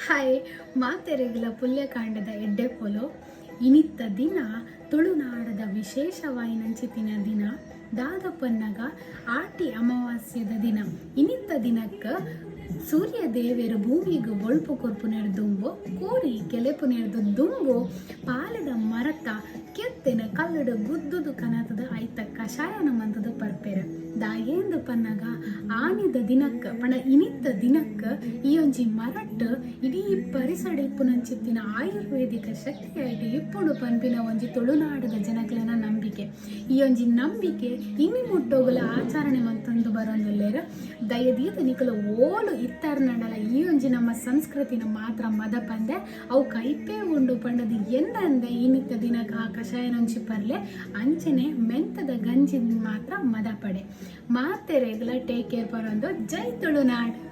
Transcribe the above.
Hi, ಮಾತೆರೆಗಿಲ ಪುಲ್ಯಕಾಂಡದ ಎಡ್ಡೆ polo. ಇನಿತ್ತ ದಿನ ತುಳುನಾಡದ ವಿಶೇಷವಾಯಿನಂಚಿತಿನ ದಿನ. ದಾದಪ್ಪನ್ನಗ ಆಟಿ ಅಮಾವಾಸ್ಯದ ದಿನ. ಇನಿತ್ತ ದಿನಕ್ಕ ಸೂರ್ಯ ದೇವರು ಭೂಮಿಗೆ ಒಳ್ಪು ಕೊರ್ಪು ನೆರೆದುಂಬು ಕೋರಿ ಕೆಲೆಪು ನೆಡ್ದು ದುಂಬು, ಪಾಲದ ಮರತ ಕೆತ್ತಿನ ಕಲ್ಲುಡ ಗುದ್ದುದು ಕನತದ ಐತ ಕಷಾಯ ಮಂತದ ಪರ್ಪೆರ. ದಾಯೇಂದು ಪನ್ನಗ ಆನಿದ ದಿನಕ್ಕ, ಪಣ ಇನಿತ್ತ ದಿನಕ್ಕ ಈ ಒಂಜಿ ಮರಟ್ ಇಡೀ ಪರಿಸರ ಇಪ್ಪುನಂಚಿತ್ತಿನ ಆಯುರ್ವೇದಿಕ ಶಕ್ತಿಯಾಗಿ ಇಪ್ಪುಡು ಪನ್ಪಿನ ಒಂಜಿ ತುಳುನಾಡದ ಜನಗಳನ ನಂಬಿಕೆ. ಈ ಒಂಜಿ ನಂಬಿಕೆ ಇನಿ ಮುಟ್ಟೋಗಲ ಆಚರಣೆ ಮಂತಂದು ಬರೋಂದುಲ್ಲೇರ ದಯದೀತ ನಿಕುಲು ಓಲು ಇತ್ತಾರ್ನಡಲ ಈ ಒಂಜಿ ನಮ್ಮ ಸಂಸ್ಕೃತಿನ ಮಾತ್ರ ಮದ ಪಂದೆ. ಅವು ಕೈಪೇ ಉಂಡು ಪಂಡದು ಎಂದಂದೆ ಇನಿತ್ತ ದಿನಕ್ಕೆ ಆ ಕಷಾಯ ನಂಚಿ ಪರ್ಲೆ. ಅಂಚನೆ ಮೆಂತದ ಗಂಜಿ ಮಾತ್ರ ಮದ ಪಡೆ. ಮಾತೆ ರೆಗ್ಯುಲರ್ ಟೇಕ್ ಕೇರ್ ಪರೊಂದು. ಜೈ ತುಳುನಾಡ್.